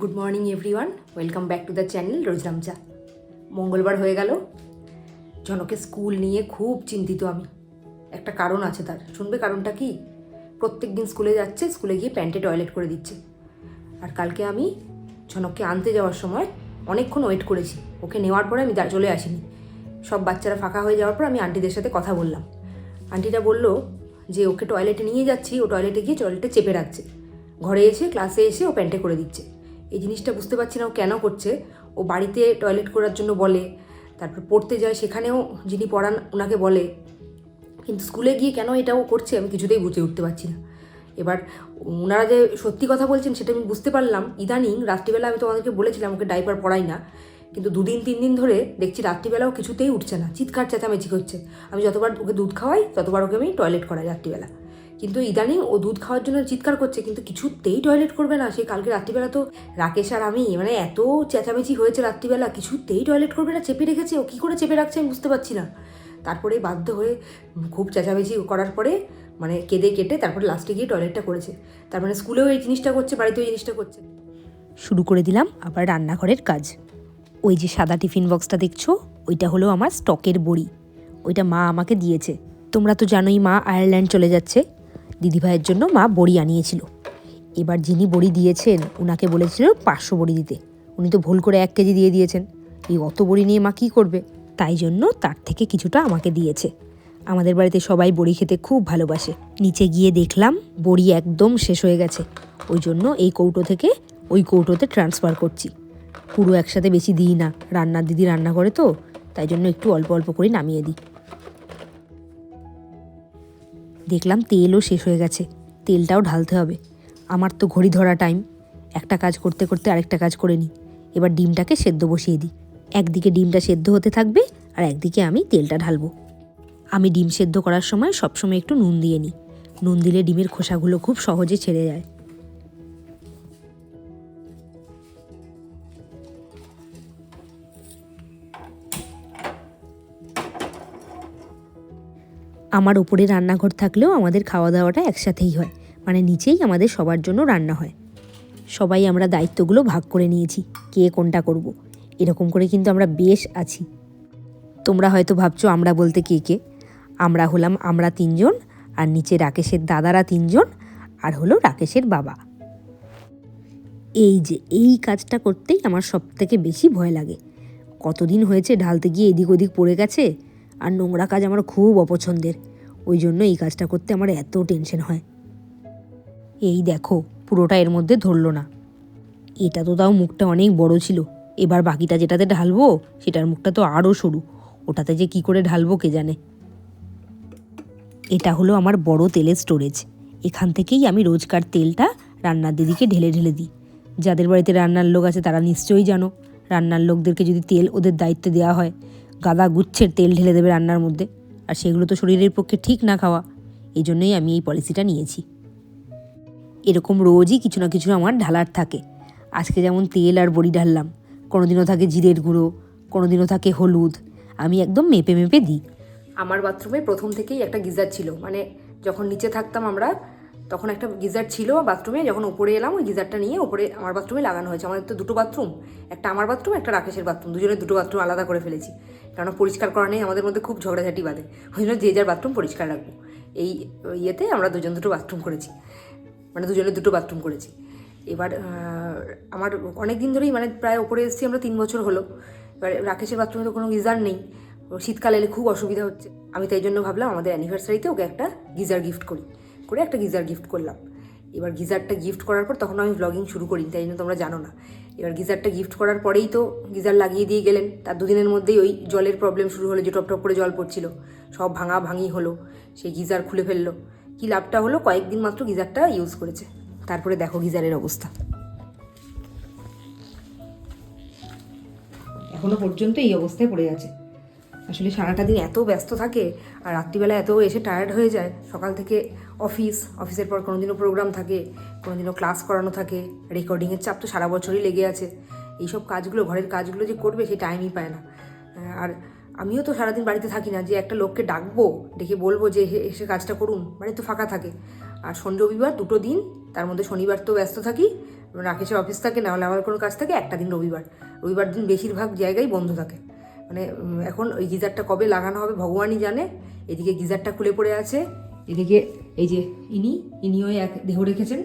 Good morning everyone welcome back to the channel রোজরামচা মঙ্গলবার হয়ে গেল। জনকে স্কুল নিয়ে খুব চিন্তিত আমি। একটা কারণ আছে তার। শুনবে কারণটা কি? প্রত্যেক দিন স্কুলে যাচ্ছে, স্কুলে গিয়ে প্যান্টে টয়লেট করে দিচ্ছে। আর কালকে আমি ঝনককে আনতে যাওয়ার সময় অনেকক্ষণ ওয়েট করেছি। ওকে নেওয়ার পরে আমি চলে আসিনি। সব বাচ্চারা ফাঁকা হয়ে যাওয়ার পর আমি আন্টিদের সাথে কথা বললাম। আন্টিটা বলল যে, ওকে টয়লেটে নিয়ে যাচ্ছি। ও টয়লেটে গিয়ে টয়লেটে চেপে রাখছে। ঘরে এসে ক্লাসে এসে ও প্যান্টে করে দিচ্ছে। এই জিনিসটা বুঝতে পারছি না ও কেন করছে। ও বাড়িতে টয়লেট করার জন্য বলে, তারপর পড়তে যায়, সেখানেও যিনি পড়ান ওনাকে বলে। কিন্তু স্কুলে গিয়ে কেন এটাও করছে আমি কিছুতেই বুঝে উঠতে পারছি না। এবার ওনারা যে সত্যি কথা বলছেন সেটা আমি বুঝতে পারলাম। ইদানিং রাত্রিবেলা আমি তোমাদেরকে বলেছিলাম, ওকে ডাইপার পড়াই না। কিন্তু দুদিন, তিন দিন ধরে দেখছি রাত্রিবেলাও কিছুতেই উঠছে না। চিৎকার, চেঁচামেচি করছে। আমি যতবার ওকে দুধ খাওয়াই, ততবার ওকে আমি টয়লেট করাই রাত্রিবেলা। কিন্তু ইদানিং ও দুধ খাওয়ার জন্য চিৎকার করছে, কিন্তু কিছুতেই টয়লেট করবে না। সে কালকে রাত্রিবেলা তো রাকেশ আর আমি মানে এত চেঁচামেচি হয়েছে রাত্রিবেলা, কিছুতেই টয়লেট করবে না, চেপে রেখেছে, ও কী করে চেপে রাখছে আমি বুঝতে পারছি না। তারপরে বাধ্য হয়ে খুব চেঁচামেচি করার পরে মানে কেঁদে কেটে তারপরে লাস্টে গিয়ে টয়লেটটা করেছে। তার মানে স্কুলেও এই জিনিসটা করছে, বাড়িতেও এই জিনিসটা করছে। শুরু করে দিলাম আবার রান্নাঘরের কাজ। ওই যে সাদা টিফিন বক্সটা দেখছ, ওইটা হলো আমার স্টকের বড়ি। ওইটা মা আমাকে দিয়েছে। তোমরা তো জানোই মা আয়ারল্যান্ড চলে যাচ্ছে। দিদিভাইয়ের জন্য মা বড়ি আনিয়েছিল। এবার যিনি বড়ি দিয়েছেন ওনাকে বলেছিল পাঁচশো বড়ি দিতে। উনি তো ভুল করে এক কেজি দিয়ে দিয়েছেন। এই অত বড়ি নিয়ে মা কী করবে? তাই জন্য তার থেকে কিছুটা আমাকে দিয়েছে। আমাদের বাড়িতে সবাই বড়ি খেতে খুব ভালোবাসে। নিচে গিয়ে দেখলাম, বড়ি একদম শেষ হয়ে গেছে। ওই জন্য এই কৌটো থেকে ওই কৌটোতে ট্রান্সফার করছি। পুরো একসাথে বেশি দিই না। রান্নার দিদি রান্না করে তো, তাই জন্য একটু অল্প অল্প করে নামিয়ে দিই। দেখলাম তেলও শেষ হয়ে গেছে, তেলটাও ঢালতে হবে। আমার তো ঘড়ি ধরা টাইম একটা কাজ করতে করতে আরেকটা কাজ করে নিই। এবার ডিমটাকে সেদ্ধ বসিয়ে দিই। একদিকে ডিমটা সেদ্ধ হতে থাকবে আর একদিকে আমি তেলটা ঢালবো। আমি ডিম সেদ্ধ করার সময় সবসময় একটু নুন দিয়ে নিই। নুন দিলে ডিমের খোসাগুলো খুব সহজে ছেড়ে যায়। আমার ওপরে রান্নাঘর থাকলেও আমাদের খাওয়া দাওয়াটা একসাথেই হয়। মানে নিচেই আমাদের সবার জন্য রান্না হয়। সবাই আমরা দায়িত্বগুলো ভাগ করে নিয়েছি, কে কোনটা করব। এরকম করে কিন্তু আমরা বেশ আছি। তোমরা হয়তো ভাবছ, আমরা বলতে কে কে? আমরা হলাম আমরা তিনজন, আর নিচে রাকেশের দাদারা তিনজন, আর হলো রাকেশের বাবা। এই যে, এই কাজটা করতেই আমার সব থেকে বেশি ভয় লাগে। কতদিন হয়েছে ঢালতে গিয়ে এদিক ওদিক পড়ে গেছে? আর নোংরা কাজ আমার খুব অপছন্দের। ওই জন্য এই কাজটা করতে আমার এত টেনশন হয়। এই দেখো, পুরোটা এর মধ্যে ধরলো না। এটা তো তাও মুখটা অনেক বড় ছিল। এবার বাকিটা যেটাতে ঢালবো, সেটার মুখটা তো আরও সরু। ওটাতে যে কি করে ঢালবো কে জানে? এটা হলো আমার বড় তেলের স্টোরেজ এখান থেকেই আমি রোজকার তেলটা রান্নার দিদিকে ঢেলে ঢেলে দিই। যাদের বাড়িতে রান্নার লোক আছে তারা নিশ্চয়ই জানো। রান্নার লোকদেরকে যদি তেল ওদের দায়িত্বে দেওয়া হয় গাদা গুচ্ছের তেল ঢেলে দেবে রান্নার মধ্যে। আর সেগুলো তো শরীরের পক্ষে ঠিক না খাওয়া। এই জন্যই আমি এই পলিসিটা নিয়েছি। এরকম রোজই কিছু না কিছু আমার ঢালার থাকে। আজকে যেমন তেল আর বড়ি ঢাললাম, কোনোদিনও থাকে জিরের গুঁড়ো, কোনোদিনও থাকে হলুদ। আমি একদম মেপে মেপে দিই। আমার বাথরুমে প্রথম থেকেই একটা গিজার ছিল। মানে যখন নিচে থাকতাম আমরা তখন একটা গিজার ছিল বাথরুমে, যখন উপরে এলাম, ওই গিজারটা নিয়ে উপরে আমার বাথরুমে লাগানো হয়েছে। আমাদের তো দুটো বাথরুম, একটা আমার বাথরুম, একটা রাকেশের বাথরুম দুজনের দুটো বাথরুম আলাদা করে ফেলেছি। কারণ পরিষ্কার করা নেই, আমাদের মধ্যে খুব ঝগড়াঝাটি বাঁধে। ওই জন্য যে যার বাথরুম পরিষ্কার রাখব। এই ইয়েতে আমরা দুজন দুটো বাথরুম করেছি। মানে দুজনে দুটো বাথরুম করেছি। এবার আমার অনেক দিন ধরেই মানে প্রায় ওপরে এসেছি আমরা তিন বছর হলো। এবার রাকেশের বাথরুমে তো কোনো গিজার নেই। শীতকালে এলে খুব অসুবিধা হচ্ছে। আমি তাই জন্য ভাবলাম আমাদের অ্যানিভার্সারিতে ওকে একটা গিজার গিফট করি। করে একটা গিজার গিফট করলাম। এবার গিজারটা গিফট করার পর তখন আমি ব্লগিং শুরু করি, তাই জন্য তোমরা জানো না। এবার গিজারটা গিফট করার পরেই তো গিজার লাগিয়ে দিয়ে গেলেন। তার দুদিনের মধ্যেই ওই জলের প্রবলেম শুরু হলো, যে টপ টপ করে জল পড়ছিল। সব ভাঙা ভাঙি হলো, সেই গিজার খুলে ফেলল। কি লাভটা হলো? কয়েকদিন মাত্র গিজারটা ইউজ করেছে। তারপরে দেখো গিজারের অবস্থা। এখনও পর্যন্ত এই অবস্থায় পড়ে আছে। আসলে সারাটা দিন এত ব্যস্ত থাকে আর রাত্রিবেলা এত এসে টায়ার্ড হয়ে যায়। সকাল থেকে অফিস অফিসের পর কোনোদিনও প্রোগ্রাম থাকে, কোনোদিনও ক্লাস করানো থাকে রেকর্ডিংয়ের চাপ তো সারা বছরই লেগে আছে। এইসব কাজগুলো, ঘরের কাজগুলো যে করবে সেই টাইমই পায় না। আর আমিও তো সারাদিন বাড়িতে থাকি না, যে একটা লোককে ডাকবো, ডেকে বলব যে এসে- কাজটা করুন বাড়ি তো ফাঁকা থাকে। আর শনি, রবিবার দুটো দিন, তার মধ্যে শনিবার তো ব্যস্ত থাকি রাকেশের অফিস থাকে না হলে আমার কোনো কাজ থাকে, একটা দিন রবিবার। রবিবার দিন বেশিরভাগ জায়গায় বন্ধ থাকে। মানে এখন ওই গিজারটা কবে লাগানো হবে ভগবানই জানে। এদিকে গিজারটা খুলে পড়ে আছে। এদিকে এই যে ইনি ইনিও এক দেহ রেখেছেন।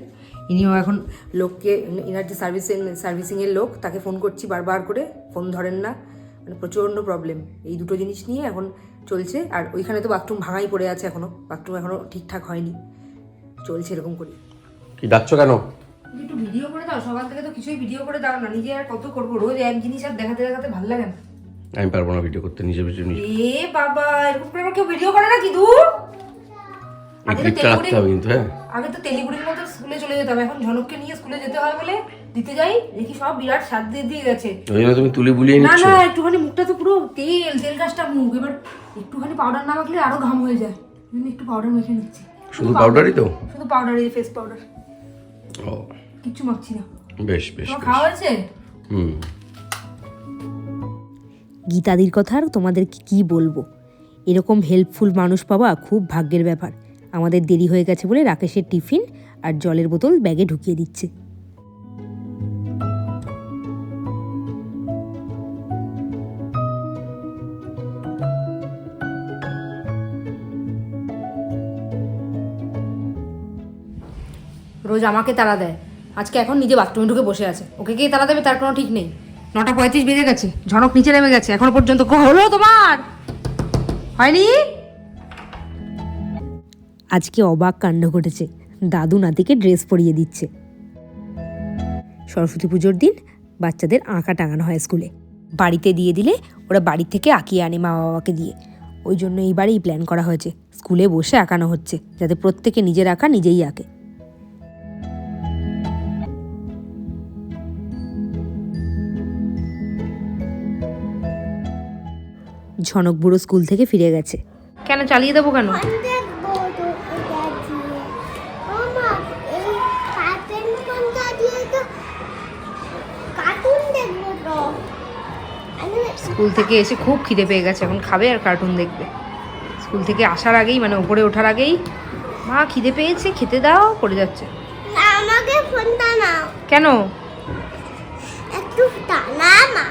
ইনিও এখন লোককে ইনার যে সার্ভিসিং সার্ভিসিংয়ের লোক তাকে ফোন করছি বারবার করে ফোন ধরেন না। মানে প্রচণ্ড প্রবলেম এই দুটো জিনিস নিয়ে এখন চলছে। আর ওইখানে তো বাথরুম ভাঙাই পড়ে আছে এখনও বাথরুম এখনও ঠিকঠাক হয়নি। চলছে এরকম করে। কি ডাকছো কেন? একটু ভিডিও করে দাও। সকাল থেকে তো কিছুই ভিডিও করে দাও না। নিজে আর কত করব? রোজ এক জিনিস আর দেখাতে দেখাতে ভালো লাগে না। আমি পারব না ভিডিও করতে নিজে নিজে নিজে এ বাবা এরকম করে কেউ ভিডিও করে না কি দূর আগে তো তেলিগুড়ি কিন্তু হ্যাঁ। আগে তো তেলিগুড়ির মতো স্কুলে চলে যেতাম এখন ঝনককে নিয়ে স্কুলে যেতে হয় বলে দিতে যাই দেখি সব বিরাট স্বাদ দিয়ে দিয়ে গেছে। ওই জন্য তুমি তুলে বুলিয়ে না নিচ্ছ? না একটুখানি মুখটা তো পুরো তেল তেল গাছটা মুখ এবার একটুখানি পাউডার না মাখলে আরও ঘাম হয়ে যায়। আমি একটু পাউডার মেখে নিচ্ছি। শুধু পাউডারই তো? শুধু পাউডার এই ফেস পাউডার ও। কিচ্ছু মাখছি না। বেশ বেশ। খাওয়া হয়েছে? হুম। গীতাদির কথা আর তোমাদেরকে কি বলব? এরকম হেল্পফুল মানুষ পাওয়া খুব ভাগ্যের ব্যাপার। আমাদের দেরি হয়ে গেছে বলে রাকেশের টিফিন আর জলের বোতল ব্যাগে ঢুকিয়ে দিচ্ছে। রোজ আমাকে তাড়া দেয়। আজকে এখন নিজে বাথরুমে ঢুকে বসে আছে। ওকে কে তাড়া দেবে তার কোনো ঠিক নেই। নটা পঁয়ত্রিশ বেজে গেছে। ঝনক নিচে নেমে গেছে। এখনও পর্যন্ত হলো তোমার? হয়নি? আজকে অবাক কাণ্ড ঘটেছে। দাদু নাতিকে ড্রেস পরিয়ে দিচ্ছে। সরস্বতী পুজোর দিন বাচ্চাদের আঁকা টাঙানো হয় স্কুলে। বাড়িতে দিয়ে দিলে ওরা বাড়ি থেকে আঁকিয়ে আনে মা বাবাকে দিয়ে। ওই জন্য এইবারেই প্ল্যান করা হয়েছে। স্কুলে বসে আঁকানো হচ্ছে, যাতে প্রত্যেকে নিজের আঁকা নিজেই আঁকে। ঝনক বুড়ো স্কুল থেকে ফিরে গেছে। কেন চালিয়ে দেবো কেন? স্কুল থেকে এসে খুব খিদে পেয়ে গেছে এখন খাবে আর কার্টুন দেখবে। স্কুল থেকে আসার আগেই মানে ওপরে ওঠার আগেই মা খিদে পেয়েছে খেতে দাও পড়ে যাচ্ছে। না আমাকে ফোনটা নাও। কেন? একটু টানা মা।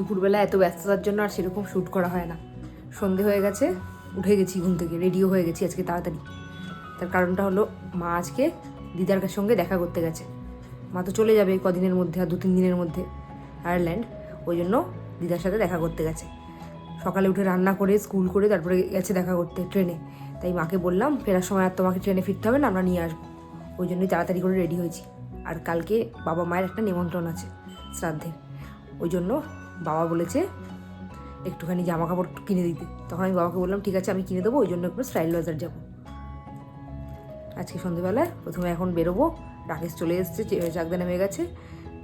দুপুরবেলা এত ব্যস্ততার জন্য আর সেরকম শ্যুট করা হয় না। সন্ধে হয়ে গেছে, উঠে গেছি ঘুম থেকে রেডিও হয়ে গেছি আজকে তাড়াতাড়ি। তার কারণটা হলো, মা আজকে দিদার সঙ্গে দেখা করতে গেছে। মা তো চলে যাবে কদিনের মধ্যে আর দু তিন দিনের মধ্যে আয়ারল্যান্ড, ওই জন্য দিদার সাথে দেখা করতে গেছে। সকালে উঠে রান্না করে স্কুল করে তারপরে গেছে দেখা করতে ট্রেনে। তাই মাকে বললাম, ফেরার সময় আর তোমাকে ট্রেনে ফিরতে হবে না, আমরা নিয়ে আসব। ওই জন্যই তাড়াতাড়ি করে রেডি হয়েছি। আর কালকে বাবা মায়ের একটা নিমন্ত্রণ আছে শ্রাদ্ধের। ওই জন্য বাবা বলেছে একটুখানি জামা কাপড় কিনে দিতে। তখন আমি বাবাকে বললাম, ঠিক আছে, আমি কিনে দেবো, ওই জন্য একটু স্টাইল বাজার যাব। আজকে সন্ধেবেলায় প্রথমে এখন বেরোবো। রাকেশ চলে এসছে চাকদা নেমে গেছে।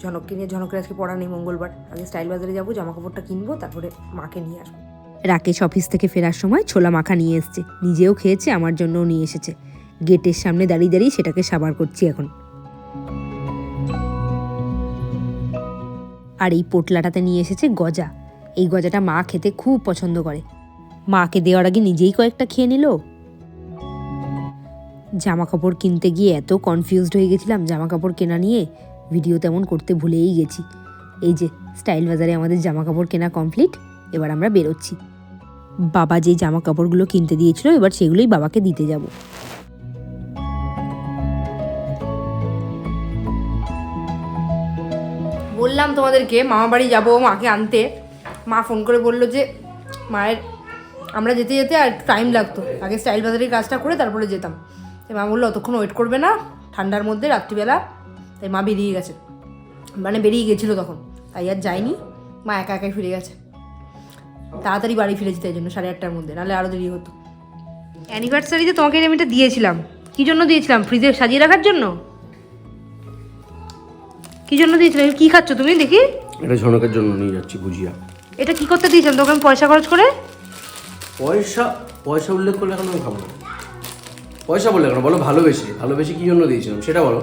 ঝনককে নিয়ে, ঝনকের আজকে পড়া নেই মঙ্গলবার। আগে স্টাইল বাজারে যাব জামা কাপড়টা কিনবো, তারপরে মাকে নিয়ে আসব। রাকেশ অফিস থেকে ফেরার সময় ছোলা মাখা নিয়ে এসছে। নিজেও খেয়েছে, আমার জন্যও নিয়ে এসেছে। গেটের সামনে দাঁড়িয়ে দাঁড়িয়ে সেটাকে সাবার করছি এখন। আর এই পোটলাটাতে নিয়ে এসেছে গজা। এই গজাটা মা খেতে খুব পছন্দ করে। মাকে দেওয়ার আগে নিজেই কয়েকটা খেয়ে নিল। জামা কাপড় কিনতে গিয়ে এত কনফিউজড হয়ে গেছিলাম জামা কাপড় কেনা নিয়ে। ভিডিও তেমন করতে ভুলেই গেছি। এই যে স্টাইল বাজারে আমাদের জামা কাপড় কেনা কমপ্লিট এবার আমরা বেরোচ্ছি। বাবা যে জামা কাপড়গুলো কিনতে দিয়েছিল, এবার সেগুলোই বাবাকে দিতে যাব। বললাম তোমাদেরকে মামা বাড়ি যাব, মাকে আনতে। মা ফোন করে বলল যে, মায়ের, আমরা যেতে যেতে আর টাইম লাগতো। আগে স্টাইল বাজারের কাজটা করে তারপরে যেতাম। তাই মা বলল, অতক্ষণ ওয়েট করবে না, ঠান্ডার মধ্যে রাত্রিবেলা। তাই মা বেরিয়ে গেছে। মানে বেরিয়ে গেছিল তখন। তাই আর যায়নি। মা একা একাই ফিরে গেছে। তাড়াতাড়ি বাড়ি ফিরেছি তাই জন্য, সাড়ে আটটার মধ্যে, নাহলে আরও দেরি হতো। অ্যানিভার্সারিতে তোমাকে আমি এটা দিয়েছিলাম। কী জন্য দিয়েছিলাম? ফ্রিজে সাজিয়ে রাখার জন্য? কী জন্য দিয়েছিলাম কী খাচ্ছ তুমি দেখি? এটা ঝনকের জন্য নিয়ে যাচ্ছি বুঝিয়া এটা কি করতে দিয়েছিলাম তোকে আমি পয়সা খরচ করে? পয়সা পয়সা উল্লেখ করলে এখন আমি খাব না। পয়সা বললে কেন? বলো ভালোবেসে। ভালোবেসে কি জন্য দিয়েছিলাম? সেটা বলো।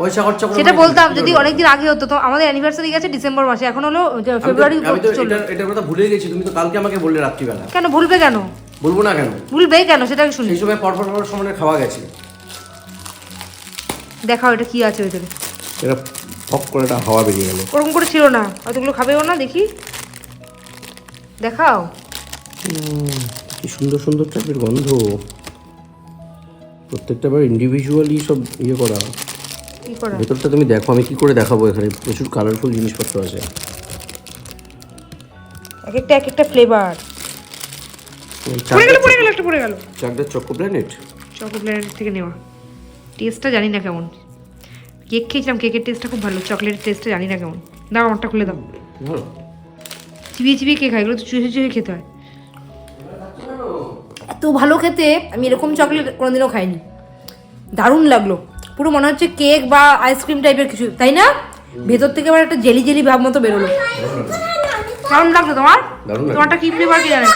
পয়সা খরচা করে সেটা বলতাম যদি? অনেকদিন আগে হতো তো আমাদের অ্যানিভার্সারি গেছে ডিসেম্বর মাসে। এখন হলো ফেব্রুয়ারি আমি তো এটা কথা ভুলে গেছি। তুমি তো কালকে আমাকে বললে রাত্রিবেলা। কেন ভুলবে কেন? বলব না কেন? ভুলবে কেন? সেটা শুনি। সেই সময় পরপর পর সমানে খাওয়া গেছে। দেখাও এটা কি আছে ভেতরে এটা ফক করে একটা হাওয়া বেরিয়ে গেল। ওরকম করে ছিল না। অতগুলো খাবেও না দেখি। দেখাও। কি সুন্দর সুন্দর টাইপের গন্ধ। প্রত্যেকটা বার ইন্ডিভিজুয়ালি সব ইয়ে করা। ভেতরটা তুমি দেখো আমি কি করে দেখাবো এখানে? প্রচুর কালারফুল জিনিসপত্র আছে। এক একটা এক একটা ফ্লেভার পড়ে গেল পড়ে গেল একটা পড়ে গেল। চাকদার চকো প্ল্যানেট চকো প্ল্যানেট থেকে নেওয়া। টেস্টটা জানি না কেমন। কেক খেয়েছিলাম কেকের টেস্টটা খুব ভালো চকলেটের টেস্টটা জানি না কেমন। দাও আমারটা খুলে দাও। চিবিয়ে চিবিয়ে কে খায় এগুলো তো চুষে চুষে খেতে হয়। এত ভালো খেতে আমি এরকম চকলেট কোনোদিনও খাইনি। দারুণ লাগল। পুরো মনে হচ্ছে কেক বা আইসক্রিম টাইপের কিছু তাই না? ভেতর থেকে আবার একটা জেলি জেলি ভাব মতো বেরোলো। কেমন লাগল তোমার? তোমারটা কি ফ্লেভার কি জানে?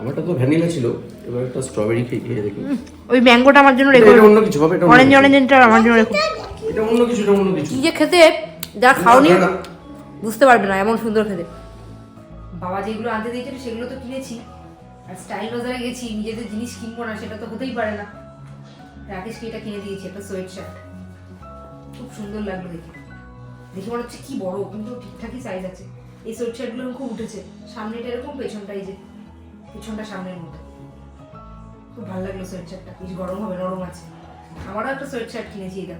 আমারটা তো ভ্যানিলা ছিল এবার একটা স্ট্রবেরি খেয়ে খেয়ে দেখি। ওই ম্যাঙ্গোটা আমার জন্য রেখো অন্য কিছু হবে এটা অরেঞ্জ। অরেঞ্জটা আমার জন্য রেখো এটা অন্য কিছু এটা অন্য কিছু। কি যে খেতে যা খাওনি। বুঝতে পারবে না এমন সুন্দর খেতে। বাবা যেগুলো আনতে দিয়েছিল সেগুলো তো কিনেছি। আর স্টাইল বাজারে গেছি নিজেদের জিনিস কিনবো না সেটা তো হতেই পারে না। রাকেশকে এটা কিনে দিয়েছি একটা সোয়েট শার্ট খুব সুন্দর লাগল দেখে। দেখে মনে হচ্ছে কি বড় কিন্তু ঠিকঠাকই সাইজ আছে। এই সোয়েট শার্টগুলো খুব উঠেছে। সামনেটা এরকম পেছনটা এই যে পেছনটা সামনের মতো। খুব ভালো লাগল সোয়েট শার্টটা বেশ গরম হবে নরম আছে। আমারও একটা সোয়েট শার্ট কিনেছি এটা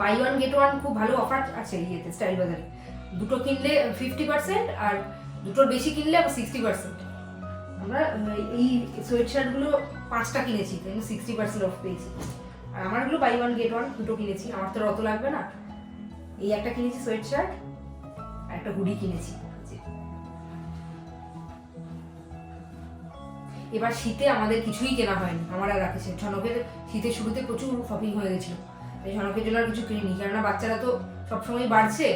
বাই ওয়ান গেট ওয়ান খুব ভালো অফার আছে ইয়েতে স্টাইল বাজারে। দুটো কিনলে ফিফটি পার্সেন্ট আর দুটোর বেশি কিনলে আবার সিক্সটি পার্সেন্ট আমরা এই সোয়েট শার্টগুলো পাঁচটা কিনেছি কিন্তু সিক্সটি পার্সেন্ট অফ পেয়েছি। আর আমারগুলো বাই ওয়ান গেট ওয়ান দুটো কিনেছি। আমার তো অত লাগবে না। এই একটা কিনেছি সোয়েট শার্ট আর একটা হুডি কিনেছি। এবার শীতে আমাদের কিছুই কেনা হয়নি, আমার আর রাকেশের। ঝনকের শীতের শুরুতে প্রচুর শপিং হয়ে গেছিল। ঝনকের জন্য আর কিছু কিনিনি। কেননা বাচ্চারা তো সবসময় বাড়ছে।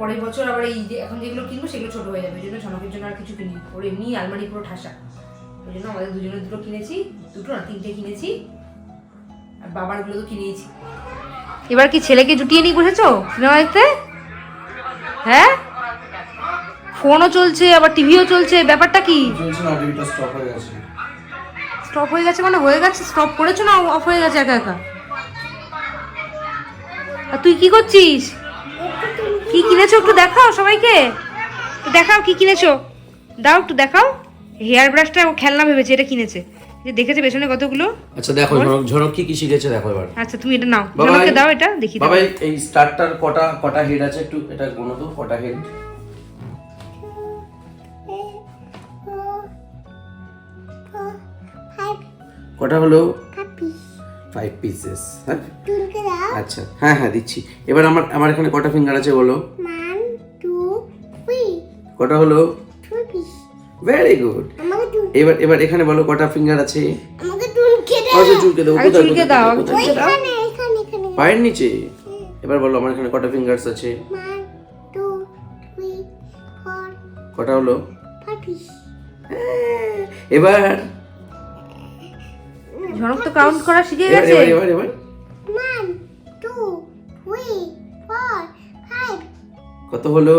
পরের বছর আবার এই যে এখন যেগুলো কিনবো সেগুলো ছোট হয়ে যাবে। ওই জন্য ঝনকের জন্য আর কিছু কিনি ওর এমনি আলমারি পুরো ঠাসা। ওই জন্য আমাদের দুজনের দুটো কিনেছি দুটো না তিনটে কিনেছি। আর বাবারগুলো তো কিনেইছি। এবার কি ছেলেকে জুটিয়ে নিয়ে বসেছো সিনেমা দেখতে হ্যাঁ? ফোনও চলছে আবার টিভিও চলছে। ব্যাপারটা কি? হয়ে গেছে। স্টপ হয়ে গেছে মানে হয়ে গেছে স্টপ করেছ না অফ হয়ে গেছে একা একা? আর তুই কি করছিস? কি কিনেছো একটু দেখাও সবাইকে। দেখাও কি কিনেছো। দাও একটু দেখাও। হেয়ার ব্রাশটা ও খেলনা ভেবেছে এটা কিনেছে। যে দেখেছে পেছনে কতগুলো? আচ্ছা দেখো ঝনক কি কি শিখেছে দেখো এবার। আচ্ছা তুমি এটা নাও। জনকে দাও এটা দেখি দাও। বাবা এই- স্টারটার কটা কটা হেড আছে একটু এটা গোনো তো কটা হেড কটা হলো? ফাইভ পিসেস হ্যাঁ আচ্ছা হ্যাঁ হ্যাঁ দিচ্ছি। এবার আমার আমার এখানে কটা ফিঙ্গার আছে বলো? কটা হলো? ভেরি গুড এবার এবার এখানে বলো কটা ফিঙ্গার আছে? আমাকে টুনকে দাও। আচ্ছা চুলকে দাও? চুলকে দাও। এখানে পায়ের নিচে? এবার বলো আমার এখানে কটা ফিঙ্গার্স আছে? কটা হলো? হ্যাঁ, এবার ঝনক তো কাউন্ট করা শিখে গেছে। কত হলো?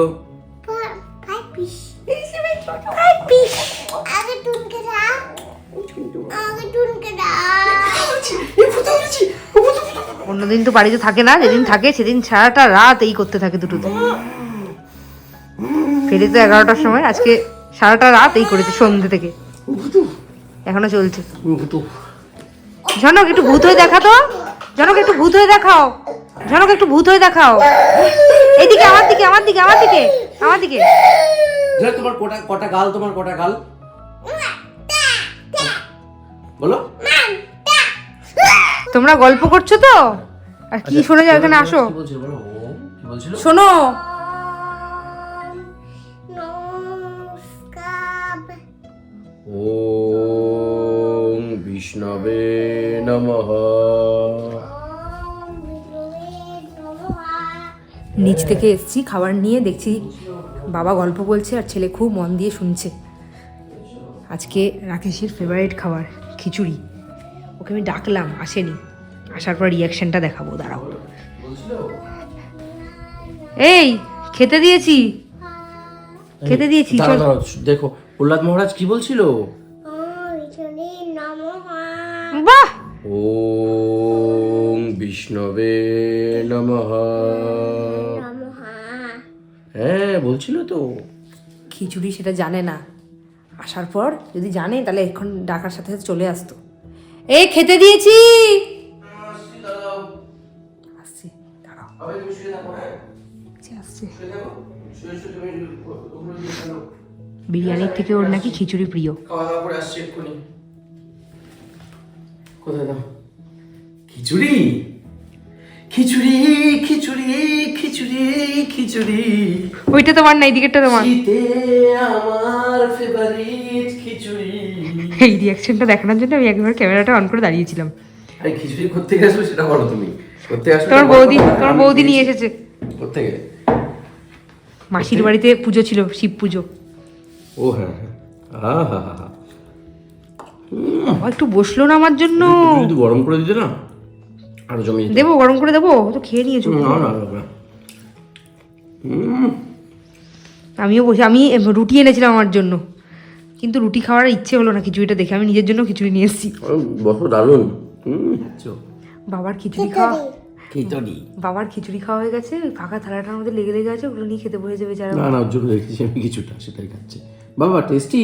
অন্যদিন তো বাড়িতে থাকে না যেদিন থাকে সেদিন সারাটা রাত এই করতে থাকে দুটোতে। ফেরি তো এগারোটার সময় আজকে সারাটা রাত এই করেছে সন্ধ্যে থেকে। এখনও চলছে। ঝনক একটু ভূত হয়ে দেখা তো ঝনক একটু ভূত হয়ে দেখাও। ঝনক একটু ভূত হয়ে দেখাও। এইদিকে আমার দিকে আমার দিকে আমার দিকে আমার দিকে। তোমার কটা কটা গাল তোমার কটা গাল? বলো। তোমরা গল্প করছ তো? আর কি শোনা যায় এখানে আসো। শোনো। ও। বিষ্ণবে নমঃ। নিচ থেকে এসছি খাবার নিয়ে দেখছি বাবা গল্প বলছে আর ছেলে খুব মন দিয়ে শুনছে। আজকে রাকেশের ফেভারিট খাবার খিচুড়ি। ওকে আমি ডাকলাম আসেনি। আসার পর রিয়াকশনটা দেখাবো দাঁড়াও। এই খেতে দিয়েছি। খেতে দিয়েছি দেখো প্রহ্লাদ মহারাজ কি বলছিল? ওম বিষ্ণুবে নমঃ। হ্যাঁ বলছিল তো। খিচুড়ি সেটা জানে না। আসার পর যদি জানে তাহলে এখন ডাকার সাথে সাথে চলে আসতো। এই খেতে দিয়েছি! আসছি দাঁড়াও। আসছি, আসছি। বিরিয়ানির থেকে ওর নাকি খিচুড়ি প্রিয়। খাওয়া দাওয়া করে আসছি এক্ষুনি। কোথায় দাও? খিচুড়ি? খিচুড়ি খিচুড়ি খিচুড়ি খিচুড়ি। ওইটা তোমার না এই দিকেরটা তোমার। শীতে আমার ফেভারিট খিচুড়ি। এই রিয়াকশনটা দেখানোর জন্য আমি একবার ক্যামেরাটা অন করে দাঁড়িয়েছিলাম। আরে খিচুড়ি করতে গেছো সেটা বলো তুমি। করতে আসো তোমার বৌদি তোমার বৌদি নিয়ে এসেছে। করতে গেলে মাসির বাড়িতে পুজো ছিল শিব পুজো। ও হ্যাঁ হ্যাঁ। হা হা হা। একটু বসল না আমার জন্য। একটু যদি গরম করে দিতে না আরও জমে দেবো গরম করে দেবো? তো খেয়ে নিয়েছো। না না আমিও বসে আমি রুটি এনেছিলাম আমার জন্য। কিন্তু রুটি খাওয়ার ইচ্ছে হলো না খিচুড়িটা দেখে। আমি নিজের জন্য খিচুড়ি নিয়ে এসেছি। বস দারুণ। হুম। বাবার খিচুড়ি খাওয়া খিচুড়ি। বাবার খিচুড়ি খাওয়া হয়ে গেছে। ওই ফাঁকা থালাটার মধ্যে লেগে লেগে আছে ওগুলো নিয়ে খেতে বসে যাবে যারা। না না ওর জন্য রেখেছি আমি কিছুটা সেটাই খাচ্ছে। বাবা টেস্টি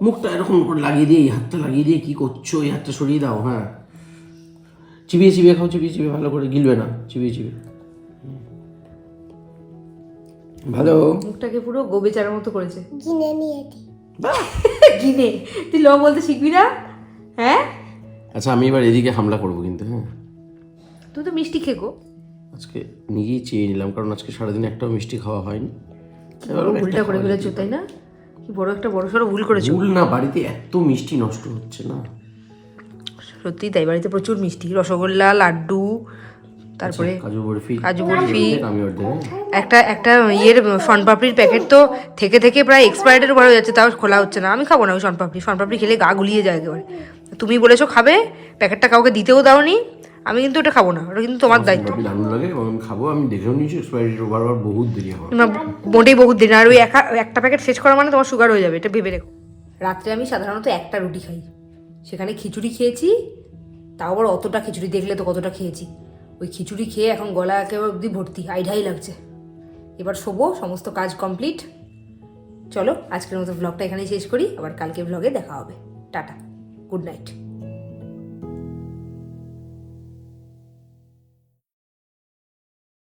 মুখটা এরকম করে লাগিয়ে দিয়ে এই হাতটা লাগিয়ে দিয়ে কি করছ? এই হাতটা সরিয়ে দাও হ্যাঁ। চিবিয়ে চিবিয়ে খাও চিবিয়ে চিবিয়ে ভালো করে গিলবে না চিবিয়ে চিবিয়ে। ভালো। মুখটাকে পুরো গোবে চারার মতো করেছে। কিনে নিয়েছি বাহ! গিনে। তুই ল বলতে শিখবি না? হ্যাঁ? আচ্ছা আমি এবার এদিকে হামলা করব কিন্তু হ্যাঁ। তুই তো মিষ্টি খেকো। আজকে নিজেই চেয়ে নিলাম কারণ আজকে সারাদিন একটাও মিষ্টি খাওয়া হয়নি। এবার ভুলটা করে ফেলেছো তাই না? কি বড় একটা বড় সড়ো ভুল করেছ? ভুল না বাড়িতে এত মিষ্টি নষ্ট হচ্ছে না। সত্যি তাই বাড়িতে প্রচুর মিষ্টি। রসগোল্লা লাড্ডু তারপরে কাজু বরফি। কাজু বরফি? একটা একটা ইয়ের শনপাপড়ির প্যাকেট তো থেকে থেকে প্রায় এক্সপায়ার্ডের উপর হয়ে যাচ্ছে তাও খোলা হচ্ছে না। আমি খাব না ওই শনপাপড়ি। শনপাপড়ি খেলে গা গুলিয়ে যায় একেবারে। তুমি বলেছ খাবে প্যাকেটটা কাউকে দিতেও দাওনি। আমি কিন্তু ওটা খাব না ওটা কিন্তু তোমার দায়িত্ব। দারুণ লাগে এবং আমি খাব আমি দেখেও নিয়েছি এক্সপায়ারি ওভার ওভার বহুত দেরি আমার। না মোটেই বহুত দিন আর ওই একা একটা প্যাকেট শেষ করা মানে তোমার সুগার হয়ে যাবে এটা ভেবে রেখো। রাত্রে আমি সাধারণত একটা রুটি খাই সেখানে খিচুড়ি খেয়েছি তাও আবার অতটা খিচুড়ি দেখলে তো কতটা খেয়েছি। ওই খিচুড়ি খেয়ে এখন গলা একেবারে অবধি ভর্তি আইঢাই লাগছে। এবার শোবো সমস্ত কাজ কমপ্লিট চলো আজকের মতো ব্লগটা এখানেই শেষ করি আবার কালকে ব্লগে দেখা হবে। Tata good night